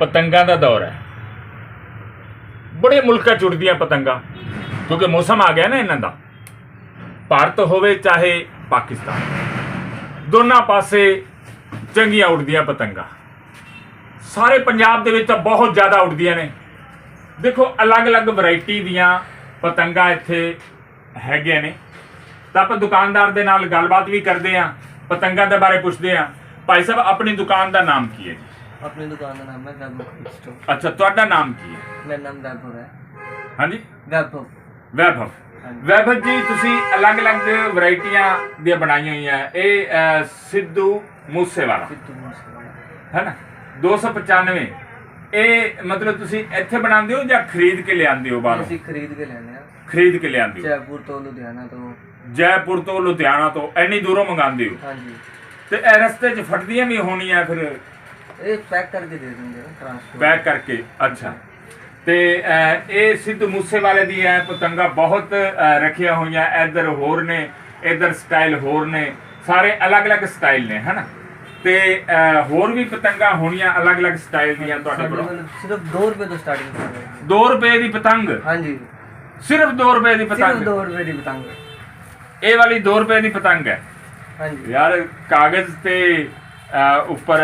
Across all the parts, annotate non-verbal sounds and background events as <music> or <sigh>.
ਪਤੰਗਾਂ ਦਾ ਦੌਰ ਹੈ। ਬੜੇ ਮੁਲਕਾਂ 'ਚ ਉੱਡਦੀਆਂ ਪਤੰਗਾਂ, ਕਿਉਂਕਿ ਮੌਸਮ ਆ ਗਿਆ ਨਾ ਇਹਨਾਂ ਦਾ। ਭਾਰਤ ਹੋਵੇ ਚਾਹੇ ਪਾਕਿਸਤਾਨ। ਦੋਨਾਂ ਪਾਸੇ ਚੰਗੀਆਂ ਉੱਡਦੀਆਂ ਪਤੰਗਾਂ। ਸਾਰੇ ਪੰਜਾਬ ਦੇ ਵਿੱਚ ਤਾਂ ਬਹੁਤ ਜ਼ਿਆਦਾ ਉੱਡਦੀਆਂ ਨੇ। ਦੇਖੋ, ਅਲੱਗ-ਅਲੱਗ ਵੈਰਾਈਟੀ ਦੀਆਂ ਪਤੰਗਾਂ ਇੱਥੇ ਹੈਗੀਆਂ ਨੇ। ਤਾਂ ਆਪਾਂ ਦੁਕਾਨਦਾਰ ਦੇ ਨਾਲ ਗੱਲਬਾਤ ਵੀ ਕਰਦੇ ਆਂ ਪਤੰਗਾਂ ਦੇ ਬਾਰੇ ਪੁੱਛਦੇ ਆਂ ਭਾਈ ਸਾਹਿਬ, ਆਪਣੀ ਦੁਕਾਨ ਦਾ ਨਾਮ ਕੀ ਹੈ ਆਪਣੀ ਦੁਕਾਨ ਦਾ ਨਾਮ ਹੈ ਵੈਭਵ ਸਟੋਰ ਅੱਛਾ ਤੁਹਾਡਾ ਨਾਮ ਕੀ ਹੈ? ਮੇਰਾ ਨਾਮ ਵੈਭਵ ਹੈ। ਹਾਂਜੀ? ਵੈਭਵ। ਵੈਭਵ। ਵੈਭਵ ਜੀ ਤੁਸੀਂ ਅਲੱਗ-ਅਲੱਗ ਵੈਰਾਈਟੀਆਂ ਦੀਆਂ ਬਣਾਈਆਂ ਹੋਈਆਂ। ਇਹ ਅਹ, ਸਿੱਧੂ ਮੂਸੇਵਾਲਾ। ਸਿੱਧੂ ਮੂਸੇਵਾਲਾ। ਹੈ ਨਾ? 295 ਇਹ ਮਤਲਬ ਤੁਸੀਂ ਇੱਥੇ ਬਣਾਉਂਦੇ ਹੋ ਜਾਂ ਖਰੀਦ ਕੇ ਲਿਆਉਂਦੇ ਹੋ ਬਾਹਰੋਂ? ਅਸੀਂ ਖਰੀਦ ਕੇ ਲੈਣੇ ਆ ਖਰੀਦ ਕੇ ਲਿਆਉਂਦੇ ਹੋ? ਜੈਪੁਰ ਤੋਂ ਲੁਧਿਆਣਾ ਤੋਂ। ਜੈਪੁਰ ਤੋਂ ਲੁਧਿਆਣਾ ਤੋਂ। ਐਨੀ ਦੂਰੋਂ ਮੰਗਾਉਂਦੇ ਹੋ? ਹਾਂਜੀ। ਤੇ ਇਹ ਰਸਤੇ 'ਚ ਫਟਦੀਆਂ ਵੀ ਹੋਣੀਆਂ ਫਿਰ? ਇਹ ਪੈਕ ਕਰਕੇ ਦੇ ਦਿੰਦੇ ਆ ਟ੍ਰਾਂਸਪੋਰਟ ਪੈਕ ਕਰਕੇ ਅੱਛਾ। ਤੇ ਅਹ, ਇਹ ਸਿੱਧੂ ਮੂਸੇਵਾਲੇ ਦੀ ਐ ਪਤੰਗਾ ਬਹੁਤ ਅਹ, ਰੱਖੀਆਂ ਹੋਈਆਂ ਇੱਧਰ ਹੋਰ ਨੇ ਇੱਧਰ ਸਟਾਈਲ ਹੋਰ ਨੇ ਸਾਰੇ ਅਲੱਗ-ਅਲੱਗ ਸਟਾਈਲ ਨੇ ਹਨਾ? ਤੇ ਅਹ, ਹੋਰ ਵੀ ਪਤੰਗਾ ਹੋਣੀਆਂ ਅਲੱਗ-ਅਲੱਗ ਸਟਾਈਲ ਦੀਆਂ ਤੁਹਾਡੇ ਸਾਡੇ ਕੋਲ? ਕੋਲ ਸਿਰਫ 2 ਰੁਪਏ ਤੋਂ ਸਟਾਰਟਿੰਗ ਕਰ ਰਹੇ ਹਾਂ 2 ਰੁਪਏ ਦੀ ਪਤੰਗ? ਹਾਂਜੀ। ਸਿਰਫ 2 ਰੁਪਏ ਦੀ ਸਿਰਫ ਪਤੰਗ 2 ਰੁਪਏ ਦੀ ਪਤੰਗ। ਇਹ ਵਾਲੀ 2 ਰੁਪਏ ਦੀ ਪਤੰਗ ਹੈ। ਹਾਂਜੀ। ਯਾਰ ਕਾਗਜ਼ ਤੇ ਅਹ, ਉੱਪਰ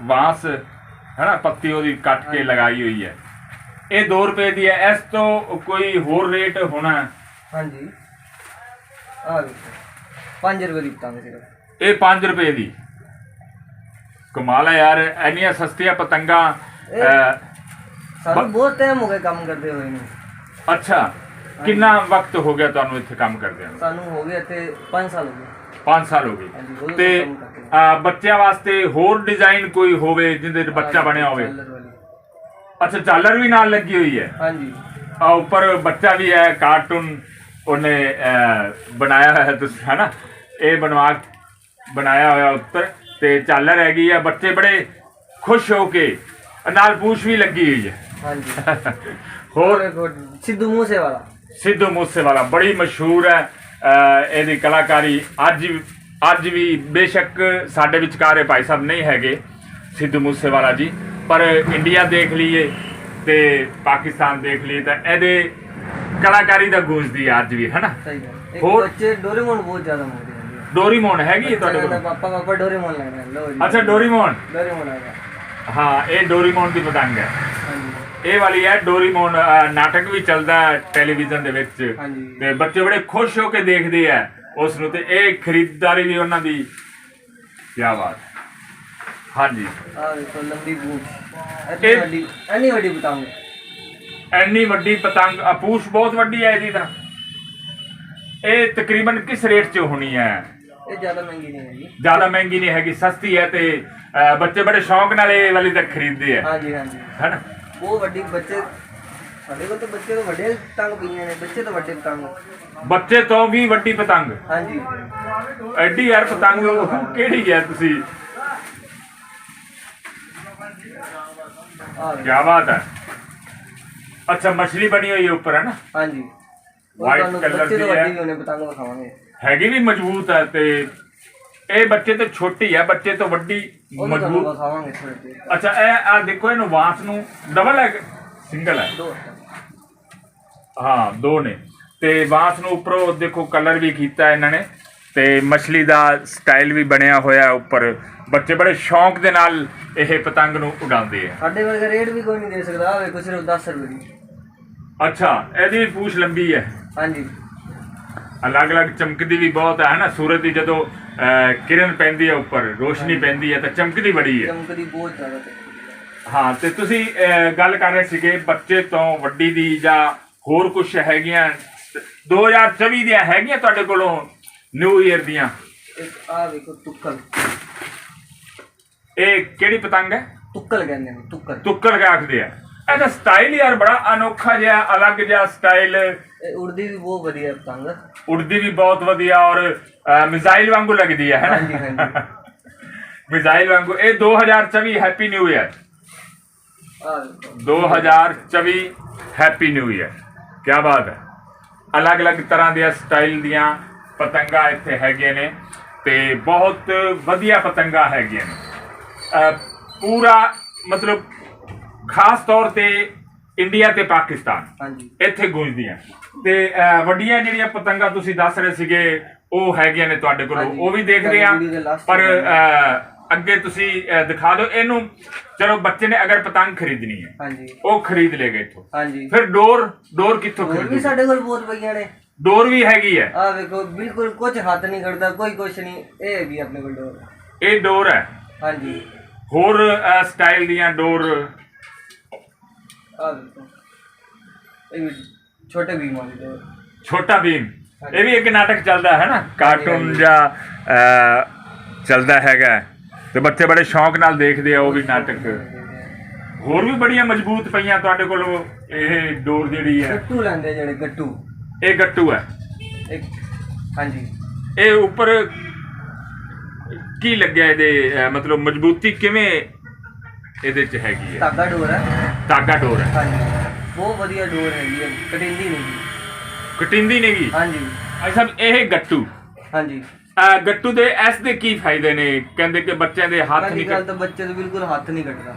ਬਾਂਸ ਹਨਾ ਪੱਤੀ ਉਹਦੀ ਕੱਟ ਕੇ। ਲਗਾਈ ਹੋਈ ਹੈ। ਇਹ 2 ਰੁਪਏ ਦੀ ਹੈ। ਇਸ ਤੋਂ ਕੋਈ ਹੋਰ ਰੇਟ ਹੋਣਾ ਹਾਂਜੀ। ਆ ਦੇਖੋ। 5 ਰੁਪਏ ਦੀ ਪਤੰਗ ਸਿਰਫ ਇਹ 5 ਰੁਪਏ ਦੀ। ਕਮਾਲ ਹੈ ਯਾਰ ਇੰਨੀਆਂ ਸਸਤੀਆਂ ਪਤੰਗਾਂ ਸਾਨੂੰ ਬਹੁਤ ਟਾਈਮ ਹੋ ਗਿਆ ਕੰਮ ਕਰਦੇ ਹੋਏ ਨੂੰ। ਅੱਛਾ। ਕਿੰਨਾ ਵਕਤ ਹੋ ਗਿਆ ਤੁਹਾਨੂੰ ਇੱਥੇ ਕੰਮ ਕਰਦਿਆਂ ਨੂੰ? ਸਾਨੂੰ ਹੋ ਗਿਆ ਤੇ 5 ਸਾਲ ਹੋ ਗਏ। 5 ਸਾਲ ਹੋ ਗਏ। ਉਦੋਂ ਤੋਂ ਤੇ ਕੰਮ ਕਰਦੇ ਬੱਚਿਆਂ ਵਾਸਤੇ ਹੋਰ ਡਿਜ਼ਾਈਨ ਕੋਈ ਹੋਵੇ ਜਿਹਦੇ 'ਚ ਬੱਚਾ ਬਣਿਆ ਹੋਵੇ? ਕਲਰ ਵਾਲੀ। ਅੱਛਾ ਝਾਲਰ ਵੀ ਨਾਲ ਲੱਗੀ ਹੋਈ ਹੈ? ਹਾਂਜੀ। ਆ ਉੱਪਰ ਬੱਚਾ ਵੀ ਹੈ ਕਾਰਟੂਨ ਉਹਨੇ ਅਹ, ਬਣਾਇਆ ਹੋਇਆ ਹੈ ਤੁਸੀਂ ਹਨਾ? ਇਹ ਬਣਵਾ ਬਣਾਇਆ ਹੋਇਆ ਉੱਪਰ ਤੇ ਝਾਲਰ ਹੈਗੀ ਆ ਬੱਚੇ ਬੜੇ ਖੁਸ਼ ਹੋ ਕੇ ਨਾਲ ਪੂਛ ਵੀ ਲੱਗੀ ਹੋਈ ਹੈ। ਹਾਂਜੀ। ਹੋਰ? ਸਿੱਧੂ ਮੂਸੇ ਵਾਲਾ ਸਿੱਧੂ ਮੂਸੇਵਾਲਾ ਬੜੀ ਮਸ਼ਹੂਰ ਹੈ ਇਹਦੀ ਕਲਾਕਾਰੀ। ਅੱਜ ਅੱਜ ਵੀ ਬੇਸ਼ੱਕ ਸਾਡੇ ਵਿਚਕਾਰ ਇਹ ਭਾਈ ਸਾਹਿਬ ਨਹੀਂ ਹੈਗੇ ਸਿੱਧੂ ਮੂਸੇਵਾਲਾ ਜੀ ਪਰ ਇੰਡੀਆ ਦੇਖ ਲਈਏ ਤੇ ਪਾਕਿਸਤਾਨ ਦੇਖ ਲਈਏ ਤਾਂ ਇਹਦੇ ਕਲਾਕਾਰੀ ਦਾ ਗੂੰਜਦੀ ਹੈ ਅੱਜ ਵੀ ਹੈਨਾ? ਸਹੀ ਗੱਲ। ਇੱਕ ਹੋਰ? ਬੱਚੇ ਡੋਰੇਮੋਨ ਬਹੁਤ ਜ਼ਿਆਦਾ ਮੰਗਦੇ ਡੋਰੀਮੋਨ ਹੈਗੀ ਹੈ ਤੁਹਾਡੇ ਕੋਲ? ਪਾਪਾ ਪਾਪਾ ਡੋਰੇਮੋਨ ਹੈ ਲਓ ਜੀ। ਅੱਛਾ ਡੋਰੀਮੋਨ? ਡੋਰੇਮੋਨ ਆ ਗਿਆ ਹਾਂ ਇਹ ਡੋਰੀਮੋਨ ਦੀ ਪਤੰਗ ਹੈ। ਹਾਂਜੀ। ਇਹ ਵਾਲੀ ਹੈ ਡੋਰੀਮੋਨ ਅਹ, ਨਾਟਕ ਵੀ ਚੱਲਦਾ ਹੈ ਟੈਲੀਵਿਜ਼ਨ ਦੇ ਵਿੱਚ। ਹਾਂਜੀ। ਤੇ ਬੱਚੇ ਬੜੇ ਖੁਸ਼ ਹੋ ਕੇ ਦੇਖਦੇ ਆ ਉਸ ਨੂੰ ਤੇ ਇਹ ਖਰੀਦਦਾਰੀ ਵੀ ਉਹਨਾਂ ਦੀ ਕੀ ਬਾਤ ਹੈ। ਹਾਂਜੀ। ਆ ਦੇਖੋ ਲੰਬੀ ਬੂਟ। ਇਹ- ਐਨੀ ਵੱਡੀ ਐਨੀ ਵੱਡੀ ਐਨੀ ਵੱਡੀ ਪਤੰਗ ਆਪੂਸ਼ ਬਹੁਤ ਵੱਡੀ ਹੈ ਇਹਦੀ ਤਾਂ। ਇਹ ਤਕਰੀਬਨ ਕਿਸ ਰੇਟ 'ਚ ਹੋਣੀ ਹੈ? ਇਹ ਜ਼ਿਆਦਾ ਮਹਿੰਗੀ ਨਹੀਂ ਹੈਗੀ। ਜ਼ਿਆਦਾ ਮਹਿੰਗੀ ਨਹੀਂ ਹੈਗੀ ਸਸਤੀ ਹੈ ਤੇ ਅਹ, ਬੱਚੇ ਬੜੇ ਸ਼ੌਂਕ ਨਾਲ ਇਹ ਵਾਲੀ ਤਾਂ ਖਰੀਦਦੇ ਆ। ਹਾਂਜੀ ਹਾਂਜੀ। ਹੈਨਾ? ਉਹ ਵੱਡੀ ਬੱਚੇ ਸਾਡੇ ਕੋਲ ਤਾਂ ਬੱਚੇ ਤੋਂ ਵੱਡੇ ਪਤੰਗ ਪਈਆਂ ਨੇ ਬੱਚੇ ਤੋਂ ਵੱਡੇ ਪਤੰਗ ਬੱਚੇ ਤੋਂ ਵੀ ਵੱਡੀ ਪਤੰਗ। ਹਾਂਜੀ। ਐਡੀ ਯਾਰ ਪਤੰਗ ਉਹ ਕਿਹੜੀ ਹੈ ਤੁਸੀਂ? ਕੀ ਬਾਤ ਹੈ। ਅੱਛਾ ਮਛਲੀ ਬਣੀ ਹੋਈ ਹੈ ਉੱਪਰ ਹੈ ਨਾ? ਹਾਂਜੀ। ਉਹ White ਤੁਹਾਨੂੰ colour ਬੱਚੇ ਦੀ ਹੈ। ਵੱਡੀ ਵੀ ਉਹਨੇ ਪਤੰਗ ਵਿਖਾਵਾਂਗੇ। ਹੈਗੀ ਵੀ ਮਜ਼ਬੂਤ ਹੈ ਤੇ ਇਹ ਬੱਚੇ ਤੋਂ ਛੋਟੀ ਹੈ ਬੱਚੇ ਤੋਂ ਵੱਡੀ ਮਜ਼ਬੂਤ ਥੋੜੇ ਅੱਛਾ ਇਹ ਆ ਦੇਖੋ ਇਹਨੂੰ ਵਾਂਸ ਨੂੰ ਡਬਲ ਹੈ ਸਿੰਗਲ ਹੈ ਹਾਂ ਦੋ ਨੇ। ਤੇ ਵਾਂਸ ਨੂੰ ਉੱਪਰੋਂ ਦੇਖੋ ਕਲਰ ਵੀ ਕੀਤਾ ਇਹਨਾਂ ਨੇ। ਤੇ ਮਛਲੀ ਦਾ ਸਟਾਈਲ ਵੀ ਬਣਿਆ ਹੋਇਆ ਉੱਪਰ। ਬੱਚੇ ਬੜੇ ਸ਼ੌਂਕ ਦੇ ਨਾਲ ਇਹ ਪਤੰਗ ਨੂੰ ਉਡਾਉਂਦੇ ਆ। ਸਾਡੇ ਵਰਗਾ ਰੇਟ ਵੀ ਕੋਈ ਨਹੀਂ ਦੇ ਸਕਦਾ ਆ ਵੇਖੋ ਸਿਰਫ 10 ਰੁਪਏ ਦੀ। ਅੱਛਾ ਇਹਦੀ ਪੂਛ ਲੰਬੀ ਹੈ। ਹਾਂਜੀ। ਅਲੱਗ-ਅਲੱਗ ਚਮਕਦੀ ਵੀ ਬਹੁਤ ਹੈ ਨਾ? ਸੂਰਜ ਦੀ ਜਦੋਂ ਕਿਰਨ ਪੈਂਦੀ ਹੈ ਉੱਪਰ ਰੋਸ਼ਨੀ ਪੈਂਦੀ ਹੈ ਤਾਂ ਚਮਕਦੀ ਬੜੀ ਹੈ ਚਮਕਦੀ ਬਹੁਤ ਜ਼ਿਆਦਾ ਹਾਂ ਤੇ ਤੁਸੀਂ ਗੱਲ ਕਰ ਰਹੇ ਸੀਗੇ ਬੱਚੇ ਤੋਂ ਵੱਡੀ ਦੀ ਜਾਂ ਹੋਰ ਕੁਝ ਹੈਗੀਆਂ। 2024 ਦੀਆਂ ਹੈਗੀਆਂ ਤੁਹਾਡੇ ਕੋਲੋਂ ਨਿਊ ਇਅਰ ਦੀਆਂ? ਇੱਕ ਆ ਵੇਖੋ ਤੁੱਕਲ। ਇਹ ਕਿਹੜੀ ਪਤੰਗ ਹੈ? ਤੁੱਕਲ ਕਹਿੰਦੇ ਨੇ ਤੁੱਕਲ। ਤੁੱਕਲ ਕਾ ਆਖਦੇ ਆ। ਇਹਦਾ ਸਟਾਈਲ ਯਾਰ ਬੜਾ ਅਨੋਖਾ ਜਿਹਾ ਅਲੱਗ ਜਿਹਾ ਸਟਾਈਲ ਇਹ ਉੜਦੀ ਵੀ ਬਹੁਤ ਵਧੀਆ ਪਤੰਗ ਉੜਦੀ ਵੀ ਬਹੁਤ ਵਧੀਆ ਔਰ ਅਹ, ਮਿਜ਼ਾਈਲ ਵਾਂਗੂ ਲੱਗਦੀ ਹੈ ਹੈ ਹਾਂਜੀ, ਨਾ? ਹਾਂਜੀ। <laughs> ਮਿਜ਼ਾਈਲ ਵਾਂਗੂ। ਇਹ 2024 ਹੈਪੀ ਨਿਊ ਇਅਰ ਆ ਵੇਖੋ 2024 ਹੈਪੀ ਨਿਊ ਇਅਰ ਕੀ ਬਾਤ ਹੈ। ਅਲੱਗ-ਅਲੱਗ ਤਰ੍ਹਾਂ ਦੀਆਂ ਸਟਾਈਲ ਦੀਆਂ ਪਤੰਗਾਂ ਇੱਥੇ ਹੈਗੀਆਂ ਨੇ ਤੇ ਬਹੁਤ ਵਧੀਆ ਪਤੰਗਾਂ ਹੈਗੀਆਂ ਨੇ। ਅਹ ਪੂਰਾ ਮਤਲਬ ਖਾਸ ਤੌਰ ਤੇ ਇੰਡੀਆ ਤੇ ਪਾਕਿਸਤਾਨ ਹਾਂਜੀ। ਇੱਥੇ ਗੂੰਜਦੀਆਂ। ਤੇ ਅਹ, ਵੱਡੀਆਂ ਜਿਹੜੀਆਂ ਪਤੰਗਾਂ ਤੁਸੀਂ ਦੱਸ ਰਹੇ ਸੀਗੇ ਉਹ ਹੈਗੀਆਂ ਨੇ ਤੁਹਾਡੇ ਕੋਲ। ਹਾਂਜੀ। ਉਹ ਵੀ ਦੇਖਦੇ ਆ। ਤੁਹਾਨੂੰ ਵੀਡੀਓ ਦੇ last ਪਰ ਅਹ, ਅੱਗੇ ਤੁਸੀਂ ਅਹ, ਦਿਖਾ ਦਿਓ। ਇਹਨੂੰ ਚਲੋ ਬੱਚੇ ਨੇ ਅਗਰ ਪਤੰਗ ਖਰੀਦਣੀ ਹੈ ਹਾਂਜੀ। ਉਹ ਖਰੀਦ ਲੇਗਾ ਇੱਥੋਂ। ਹਾਂਜੀ। ਫਿਰ ਡੋਰ ਡੋਰ ਕਿੱਥੋਂ ਹੋਰ ਵੀ ਖਰੀਦੂ ਸਾਡੇ ਕੋਲ ਬਹੁਤ ਪਈਆਂ ਨੇ। ਡੋਰ ਵੀ ਹੈਗੀ ਹੈ। ਆ ਵੇਖੋ ਬਿਲਕੁਲ ਕੁਝ ਹੱਥ ਨਹੀਂ ਕਰਦਾ ਕੋਈ ਕੁਛ ਨਹੀਂ। ਇਹ ਹੈਗੀ ਆਪਣੇ ਕੋਲ ਡੋਰ ਇਹ ਡੋਰ ਹੈ। ਹਾਂਜੀ। ਹੋਰ ਸਟਾਈਲ ਦੀਆਂ ਡੋਰ ਆ ਵੇਖੋ ਇਹ ਵੀ ਛੋਟੇ ਵੀ ਭੀਮ। ਇਹ ਵੀ ਇੱਕ ਨਾਟਕ ਚੱਲਦਾ ਹੈ ਨਾ? ਕਾਰਟੂਨ ਜਾਂ ਅਹ, ਚੱਲਦਾ ਹੈਗਾ। ਤੇ ਬੱਚੇ ਬੜੇ ਸ਼ੌਂਕ ਨਾਲ ਦੇਖਦੇ ਆ ਉਹ ਵੀ ਨਾਟਕ। ਹੋਰ ਵੀ ਬੜੀਆਂ ਮਜ਼ਬੂਤ ਪਈਆਂ ਤੁਹਾਡੇ ਕੋਲ ਇਹ ਡੋਰ ਜਿਹੜੀ ਹੈ। ਗੱਟੂ ਲੈਂਦੇ ਜਿਹੜੇ ਗੱਟੂ। ਇਹ ਗੱਟੂ ਹੈ। ਇੱਕ ਹਾਂਜੀ। ਇਹ ਉੱਪਰ ਕੀ ਲੱਗਿਆ ਇਹਦੇ ਅਹ, ਮਤਲਬ ਮਜ਼ਬੂਤੀ ਕਿਵੇਂ ਇਹਦੇ ਚ ਹੈਗੀ ਹੈ? ਧਾਗਾ ਡੋਰ ਹੈ। ਧਾਗਾ ਡੋਰ ਹੈ। ਹਾਂਜੀ। ਬਹੁਤ ਵਧੀਆ ਡੋਰ ਹੈਗੀ ਹੈ ਕਟਿੰਦੀ ਨਹੀਂ ਗੀ। ਕਟਿੰਦੀ ਨਹੀਂਗੀ ਹਾਂਜੀ। ਸਾਹਿਬ ਇਹ ਗੱਟੂ। ਹਾਂਜੀ। ਅਹ, ਗੱਟੂ ਦੇ ਇਸ ਦੇ ਕੀ ਫਾਇਦੇ ਨੇ? ਕਹਿੰਦੇ ਕਿ ਬੱਚਿਆਂ ਦੇ ਹੱਥ ਪਹਿਲੀ ਨਹੀਂ ਗੱਲ ਕੱਟ ਤਾਂ ਬੱਚੇ ਤੋਂ ਬਿਲਕੁਲ ਹੱਥ ਨਹੀਂ ਕੱਟਦਾ।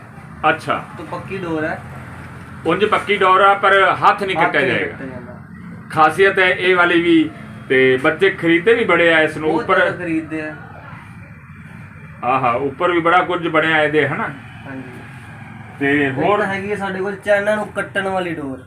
ਅੱਛਾ। ਤਾਂ ਪੱਕੀ ਡੋਰ ਹੈ। ਉਂਝ ਪੱਕੀ ਡੋਰ ਆ ਪਰ ਹੱਥ ਨਹੀਂ ਹੱਥ ਕੱਟਿਆ ਜਾਏਗਾ। ਕੱਟਿਆ ਜਾਂਦਾ। ਖਾਸੀਅਤ ਹੈ ਇਹ ਵਾਲੀ ਵੀ ਤੇ ਬੱਚੇ ਖਰੀਦਦੇ ਵੀ ਬੜੇ ਆ ਇਸ ਨੂੰ ਬਹੁਤ ਉੱਪਰ ਜ਼ਿਆਦਾ ਖਰੀਦਦੇ ਆ। ਆਹਾ ਉੱਪਰ ਵੀ ਬੜਾ ਕੁਝ ਬਣਿਆ ਇਹਦੇ ਹਨਾ? ਹਾਂਜੀ। ਤੇ ਹੋਰ ਹੋਰ ਹੈਗੀ ਹੈ ਸਾਡੇ ਕੋਲ ਚਾਈਨਾ ਨੂੰ ਕੱਟਣ ਵਾਲੀ ਡੋਰ।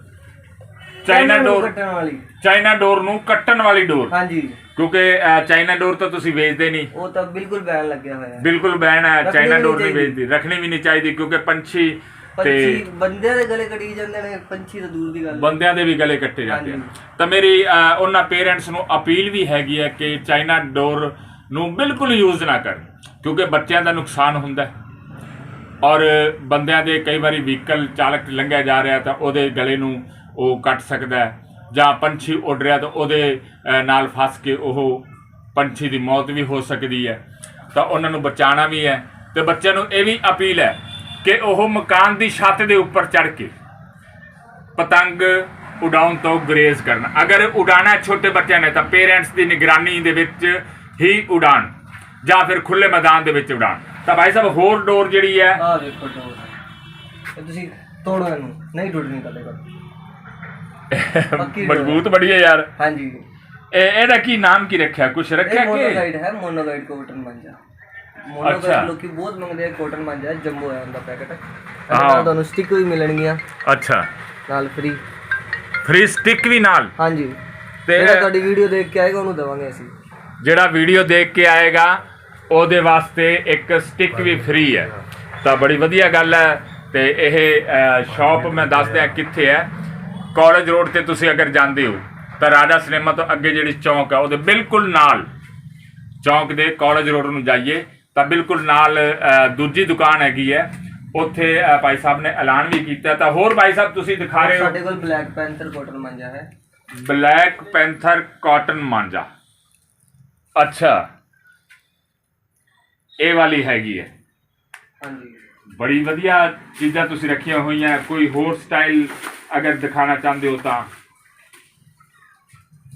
ਚਾਈਨਾ ਨੂੰ ਡੋਰ ਕੱਟਣ ਵਾਲੀ। ਚਾਈਨਾ ਡੋਰ ਨੂੰ ਕੱਟਣ ਵਾਲੀ ਡੋਰ। ਹਾਂਜੀ। ਕਿਉਂਕਿ ਅਹ, ਚਾਈਨਾ ਡੋਰ ਤਾਂ ਤੁਸੀਂ ਵੇਚਦੇ ਨਹੀਂ। ਉਹ ਤਾਂ ਬਿਲਕੁਲ ਬੈਨ ਲੱਗਿਆ ਹੋਇਆ। ਹੈ ਬਿਲਕੁਲ ਬੈਨ ਹੈ ਰੱਖਣੀ ਚਾਈਨਾ ਵੀ ਡੋਰ ਨਹੀਂ ਨਹੀਂ ਵੇਚਦੀ। ਰੱਖਣੀ ਵੀ ਨਹੀਂ ਚਾਹੀਦੀ ਕਿਉਂਕਿ ਪੰਛੀ ਪੰਛੀ ਤੇ ਬੰਦਿਆਂ ਦੇ ਗਲੇ ਕਟੀ ਜਾਂਦੇ ਨੇ ਪੰਛੀ ਤਾਂ ਦੂਰ ਦੀ ਗੱਲ ਹੈ। ਬੰਦਿਆਂ ਦੇ ਵੀ ਗਲੇ ਕੱਟੇ ਜਾਂਦੇ ਆ। ਹਾਂਜੀ। ਤਾਂ ਮੇਰੀ ਅਹ, ਉਹਨਾਂ ਪੇਰੈਂਟਸ ਨੂੰ ਅਪੀਲ ਵੀ ਹੈਗੀ ਹੈ ਕਿ ਚਾਈਨਾ ਡੋਰ ਨੂੰ ਬਿਲਕੁਲ ਯੂਜ਼ ਨਾ ਕਰਨ ਕਿਉਂਕਿ ਬੱਚਿਆਂ ਦਾ ਨੁਕਸਾਨ ਹੁੰਦਾ ਹੈ। ਔਰ ਬੰਦਿਆਂ ਦੇ ਕਈ ਵਾਰੀ ਵਹੀਕਲ ਚਾਲਕ ਲੰਘਿਆ ਜਾ ਰਿਹਾ ਤਾਂ ਉਹਦੇ ਗਲੇ ਨੂੰ ਉਹ ਕੱਟ ਸਕਦਾ ਜਾਂ ਪੰਛੀ ਉੱਡ ਰਿਹਾ ਤਾਂ ਉਹਦੇ ਨਾਲ ਫਸ ਕੇ ਉਹ ਪੰਛੀ ਦੀ ਮੌਤ ਵੀ ਹੋ ਸਕਦੀ ਹੈ। ਤਾਂ ਉਹਨਾਂ ਨੂੰ ਬਚਾਉਣਾ ਵੀ ਹੈ ਤੇ ਬੱਚਿਆਂ ਨੂੰ ਇਹ ਵੀ ਅਪੀਲ ਹੈ ਕਿ ਉਹ ਮਕਾਨ ਦੀ ਛੱਤ ਦੇ ਉੱਪਰ ਚੜ੍ਹ ਕੇ ਪਤੰਗ ਉਡਾਉਣ ਤੋਂ ਗਰੇਜ਼ ਕਰਨ। ਅਗਰ ਉਡਾਣਾ ਛੋਟੇ ਬੱਚਿਆਂ ਨੇ ਤਾਂ ਪੇਰੈਂਟਸ ਦੀ ਨਿਗਰਾਨੀ ਦੇ ਵਿੱਚ ਹੀ ਉਡਾਣ ਜਾਂ ਫਿਰ ਖੁੱਲੇ ਮੈਦਾਨ ਦੇ ਵਿੱਚ ਉਡਾਣ ਤਾਂ ਭਾਈ ਸਾਹਿਬ ਹੋਰ ਡੋਰ ਜਿਹੜੀ ਹੈ। ਆਹ ਵੇਖੋ ਡੋਰ। ਇਹ ਤੁਸੀਂ ਤੋੜੋ ਇਹਨੂੰ। ਨਹੀਂ ਟੁੱਟਣੀ ਕੋਲ <laughs> ਪੱਕੀ ਡੋਰ। ਮਜ਼ਬੂਤ ਬੜੀ ਹੈ ਯਾਰ। ਹਾਂਜੀ। ਇਹ ਇਹਦਾ ਕੀ ਨਾਮ ਕੀ ਰੱਖਿਆ? ਕੁਛ ਰੱਖਿਆ ਇਹ ਕਿ? ਮੋਨੋਗਾਈਡ ਹੈ ਮੋਨੋਗਾਈਡ ਕੋਟਨ ਮਾਂਜਾ। ਅੱਛਾ। ਮੋਨੋਗਾਈਡ ਲੋਕੀ ਬਹੁਤ ਮੰਗਦੇ ਆ ਕੋਟਨ ਮਾਂਜਾ ਜੰਬੋ ਹੈ ਉਹਦਾ ਪੈਕਟ। ਹਾਂ। ਨਾਲ ਤੁਹਾਨੂੰ ਸਟਿਕ ਵੀ ਮਿਲਣਗੀਆਂ। ਅੱਛਾ। ਨਾਲ ਫ੍ਰੀ ਫ੍ਰੀ ਸਟਿਕ ਵੀ ਨਾਲ? ਹਾਂਜੀ। ਤੇ ਜਿਹੜਾ ਤੁਹਾਡੀ ਵੀਡੀਓ ਦੇਖ ਕੇ ਆਏਗਾ ਉਹਨੂੰ ਦੇਵਾਂਗੇ ਅਸੀਂ। ਜਿਹੜਾ ਵੀਡੀਓ ਦੇਖ ਕੇ ਆਏਗਾ ਉਹਦੇ ਵਾਸਤੇ ਇੱਕ ਸਟਿਕ ਵੀ ਫ੍ਰੀ ਹੈ। ਤਾਂ ਬੜੀ ਵਧੀਆ ਗੱਲ ਹੈ ਤੇ ਇਹ ਸ਼ਾਪ ਮੈਂ ਦੱਸ ਦਿਆਂ ਕਿੱਥੇ ਹੈ। ਕਾਲਜ ਰੋਡ ਤੇ ਤੁਸੀਂ ਅਗਰ ਜਾਂਦੇ ਹੋ ਤਾਂ ਰਾਜਾ ਸਿਨੇਮਾ ਤੋਂ ਅੱਗੇ ਜਿਹੜੀ ਚੌਂਕ ਹੈ ਉਹਦੇ ਬਿਲਕੁਲ ਨਾਲ ਚੌਂਕ ਦੇ ਕਾਲਜ ਰੋਡ ਨੂੰ ਜਾਈਏ ਤਾਂ ਬਿਲਕੁਲ ਨਾਲ ਦੂਜੀ ਦੁਕਾਨ ਹੈਗੀ ਹੈ। ਉੱਥੇ ਭਾਈ ਸਾਹਿਬ ਨੇ ਐਲਾਨ ਵੀ ਕੀਤਾ ਤਾਂ ਹੋਰ ਭਾਈ ਸਾਹਿਬ ਤੁਸੀਂ ਦਿਖਾ ਰਹੇ ਹੋ। ਸਾਡੇ ਕੋਲ ਬਲੈਕ ਪੈਂਥਰ ਕੋਟਨ ਮਾਂਜਾ ਹੈ। ਬਲੈਕ ਪੈਂਥਰ ਕਾਟਨ ਮਾਂਜਾ। ਅੱਛਾ। ਇਹ ਵਾਲੀ ਹੈਗੀ ਹੈ। ਹਾਂਜੀ। ਬੜੀ ਵਧੀਆ ਚੀਜ਼ਾਂ ਤੁਸੀਂ ਰੱਖੀਆਂ ਹੋਈਆਂ ਕੋਈ ਹੋਰ ਸਟਾਈਲ ਅਗਰ ਦਿਖਾਣਾ ਚਾਹੁੰਦੇ ਹੋ ਤਾਂ।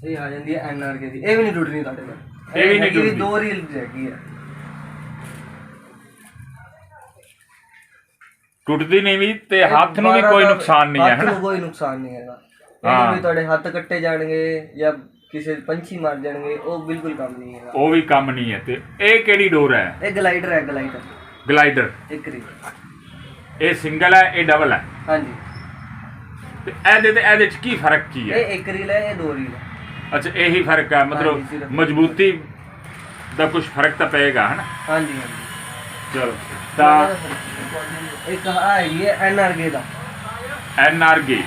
ਇਹ ਆ ਜਾਂਦੀ ਹੈ ਐਨਆਰਕੇ ਦੀ। ਇਹ ਵੀ ਨਹੀਂ ਟੁੱਟਣੀ ਤੁਹਾਡੇ ਕੋਲ। ਇਹ ਵੀ ਨਹੀਂ ਹੈਗੀ ਟੁੱਟਦੀ। ਦੋ ਰੀਲ ਹੈਗੀ ਹੈ। ਟੁੱਟਦੀ ਨਹੀਂ ਵੀ ਤੇ ਹੱਥ ਨੂੰ ਵੀ ਕੋਈ ਨੁਕਸਾਨ ਨਹੀਂ ਹੈ ਹੱਥ ਹਨਾ? ਨੂੰ ਕੋਈ ਨੁਕਸਾਨ ਨਹੀਂ ਹੈਗਾ। ਹਾਂ। ਇਹ ਵੀ ਤੁਹਾਡੇ ਹੱਥ ਕੱਟੇ ਜਾਣਗੇ ਜਾਂ ਕਿਸੇ ਪੰਛੀ ਮਾਰ ਜਾਣਗੇ ਉਹ ਬਿਲਕੁਲ ਕੰਮ ਨਹੀਂ ਹੈਗਾ। ਉਹ ਵੀ ਕੰਮ ਨਹੀਂ ਹੈ ਤੇ ਇਹ ਕਿਹੜੀ ਡੋਰ ਹੈ? ਇਹ ਗਲਾਈਡਰ ਹੈ ਗਲਾਈਡਰ। ਗਲਾਈਡਰ। ਇੱਕ ਰੀਲ ਇਹ ਸਿੰਗਲ ਹੈ ਇਹ ਡਬਲ ਹੈ? ਹਾਂਜੀ। ਤੇ ਇਹਦੇ ਤੇ ਇਹਦੇ ਚ ਕੀ ਫ਼ਰਕ ਕੀ ਹੈ? ਇਹ ਇੱਕ ਰੀਲ ਹੈ ਇਹ ਦੋ ਰੀਲ ਹੈ ਅੱਛਾ ਇਹੀ ਫ਼ਰਕ ਹੈ ਹਾਂਜੀ, ਮਤਲਬ ਸਿਰਫ। ਮਜ਼ਬੂਤੀ ਦਾ ਕੁਝ ਫ਼ਰਕ ਤਾਂ ਪਏਗਾ ਹਨਾ? ਹਾਂਜੀ ਹਾਂਜੀ। ਚਲੋ ਤਾਂ ਇੱਕ ਆ ਹੈਗੀ ਹੈ ਐਨਆਰਕੇ ਦਾ। ਐਨ ਆਰ ਗੇ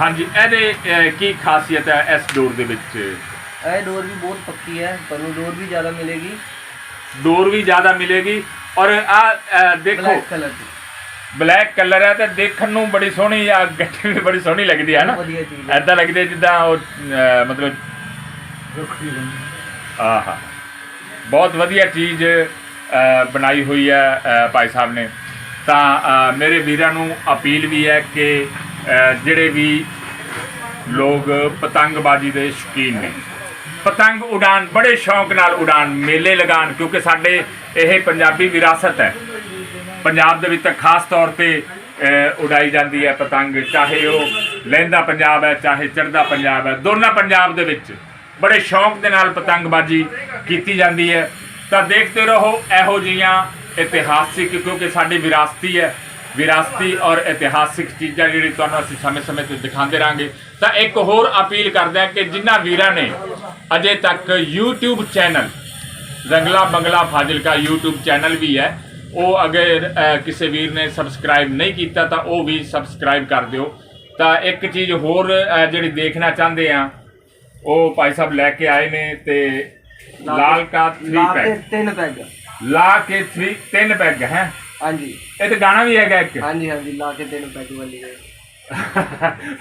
ਹਾਂਜੀ ਇਹਦੇ ਅਹ, ਕੀ ਖਾਸੀਅਤ ਹੈ ਇਸ ਡੋਰ ਦੇ ਵਿੱਚ? ਇਹ ਡੋਰ ਵੀ ਬਹੁਤ ਪੱਕੀ ਹੈ ਤੁਹਾਨੂੰ ਡੋਰ ਵੀ ਜ਼ਿਆਦਾ ਮਿਲੇਗੀ। ਡੋਰ ਵੀ ਜ਼ਿਆਦਾ ਮਿਲੇਗੀ। ਔਰ ਆ ਦੇਖੋ। ਬਲੈਕ ਕਲਰ ਦੀ। ਬਲੈਕ ਕਲਰ ਹੈ ਤੇ ਦੇਖਣ ਨੂੰ ਬੜੀ ਸੋਹਣੀ ਆ ਗੱਠੀ ਵੀ ਬੜੀ ਸੋਹਣੀ ਲੱਗਦੀ ਹੈ ਨਾ? ਵਧੀਆ ਚੀਜ਼ ਹੈ। ਐਦਾਂ ਲੱਗਦੀ ਹੈ ਜਿੱਦਾਂ ਉਹ ਅਹ, ਮਤਲਬ ਆਹਾ। ਬਹੁਤ ਵਧੀਆ ਚੀਜ਼ ਅਹ, ਬਣਾਈ ਹੋਈ ਹੈ ਅਹ, ਭਾਈ ਸਾਹਿਬ ਨੇ। ਤਾਂ ਅਹ, ਮੇਰੇ ਵੀਰਾਂ ਨੂੰ ਅਪੀਲ ਵੀ ਹੈ ਕਿ ਜਿਹੜੇ ਵੀ ਲੋਕ ਪਤੰਗਬਾਜ਼ੀ ਦੇ ਸ਼ੌਕੀਨ ਨੇ। ਪਤੰਗ ਉਡਾਨ ਬੜੇ ਸ਼ੌਂਕ ਨਾਲ ਉਡਾਨ ਮੇਲੇ ਲਗਾਉਣ, ਕਿਉਂਕਿ ਸਾਡੇ ਇਹ ਪੰਜਾਬੀ ਵਿਰਾਸਤ ਹੈ। ਪੰਜਾਬ ਦੇ ਵਿੱਚ ਤਾਂ ਖਾਸ ਤੌਰ ਤੇ ਉਡਾਈ ਜਾਂਦੀ ਹੈ ਪਤੰਗ, ਚਾਹੇ ਉਹ ਲਹਿੰਦਾ ਪੰਜਾਬ ਹੈ, ਚਾਹੇ ਚੜ੍ਹਦਾ ਪੰਜਾਬ ਹੈ, ਦੋਨਾਂ ਪੰਜਾਬ ਦੇ ਵਿੱਚ ਬੜੇ ਸ਼ੌਂਕ ਦੇ ਨਾਲ ਪਤੰਗਬਾਜ਼ੀ ਕੀਤੀ ਜਾਂਦੀ ਹੈ। ਤਾਂ ਦੇਖਦੇ ਰਹੋ, ਇਹੋ ਜਿਹੀਆਂ ਇਤਿਹਾਸਿਕ, ਕਿਉਂਕਿ ਸਾਡੀ ਵਿਰਾਸਤੀ ਹੈ ਵਿਰਾਸਤੀ ਔਰ ਇਤਿਹਾਸਿਕ ਚੀਜ਼ਾਂ ਜਿਹੜੀ ਤੁਹਾਨੂੰ ਅਸੀਂ ਸਮੇਂ-ਸਮੇਂ ਤੇ ਦਿਖਾਉਂਦੇ ਰਾਂਗੇ। ਤਾਂ ਇੱਕ ਹੋਰ ਅਪੀਲ ਕਰਦੇ ਹਾਂ ਕਿ ਜਿਨ੍ਹਾਂ ਵੀਰਾਂ ਨੇ ਅਜੇ ਤੱਕ YouTube channel Rangla Bangla Fazilka YouTube channel ਵੀ ਹੈ ਉਹ ਅਗਰ ਕਿਸੇ ਵੀਰ ਨੇ ਸਬਸਕ੍ਰਾਈਬ ਨਹੀਂ ਕੀਤਾ ਤਾਂ ਉਹ ਵੀ ਸਬਸਕ੍ਰਾਈਬ ਕਰ ਦਿਓ। ਤਾਂ ਇੱਕ ਚੀਜ਼ ਹੋਰ ਜਿਹੜੀ ਦੇਖਣਾ ਚਾਹੁੰਦੇ ਆ ਉਹ ਭਾਈ ਸਾਹਿਬ ਲੈ ਕੇ ਆਏ ਨੇ ਤੇ ਲਾਲ ਕਾ 3 ਲਾ ਕੇ ਪੈਗ ਤਿੰਨ ਪੈਗ। ਲਾ ਕੇ 3 ਤਿੰਨ ਪੈਗ ਹੈ। ਹਾਂਜੀ। ਇਹ ਤੇ ਗਾਣਾ ਵੀ ਹੈਗਾ ਇੱਕ। ਹਾਂਜੀ ਹਾਂਜੀ ਲਾ ਕੇ ਤਿੰਨ ਪੈਗ ਵਾਲੀ ਗਏ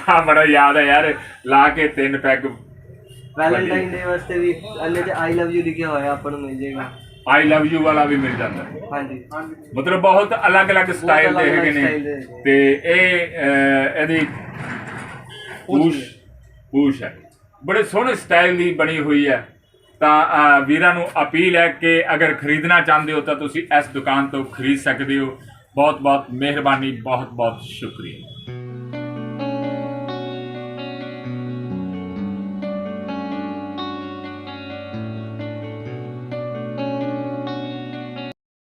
ਹਾਂ ਬੜਾ ਯਾਦ ਹੈ ਯਾਰ ਲਾ ਕੇ ਤਿੰਨ ਪੈਗ ਵੈਲੈਂਟਾਈਨ ਡੇ ਵਾਸਤੇ ਵੀ ਅੰਨੇ ਤੇ ਆਈ ਲਵ ਯੂ ਲਿਖਿਆ ਹੋਇਆ ਆਪਾਂ ਨੂੰ ਮਿਲ ਜਾਏਗਾ। ਆਈ ਲਵ ਯੂ ਵਾਲਾ ਵੀ ਮਿਲ ਜਾਂਦਾ। ਹੈ। ਹਾਂਜੀ। ਮਤਲਬ ਬਹੁਤ ਅਲੱਗ-ਅਲੱਗ ਸਟਾਈਲ ਦੇ ਅਲੱਗ-ਅਲੱਗ ਹੈਗੇ ਨੇ। style ਦੇ ਹੈਗੇ। ਤੇ ਇਹ ਅਹ, ਇਹਦੀ ਪੂਛ ਪੂਛ ਹੈ। ਬੜੇ ਸੋਹਣੇ ਸਟਾਈਲ ਦੀ ਬਣੀ ਹੋਈ ਹੈ। ਤਾਂ ਵੀਰਾਂ ਨੂੰ ਅਪੀਲ ਹੈ ਕਿ ਅਗਰ ਖਰੀਦਣਾ ਚਾਹੁੰਦੇ ਹੋ ਤਾਂ ਤੁਸੀਂ ਇਸ ਦੁਕਾਨ ਤੋਂ ਖਰੀਦ ਸਕਦੇ ਹੋ। ਬਹੁਤ ਬਹੁਤ ਮਿਹਰਬਾਨੀ ਬਹੁਤ ਬਹੁਤ ਸ਼ੁਕਰੀਆ।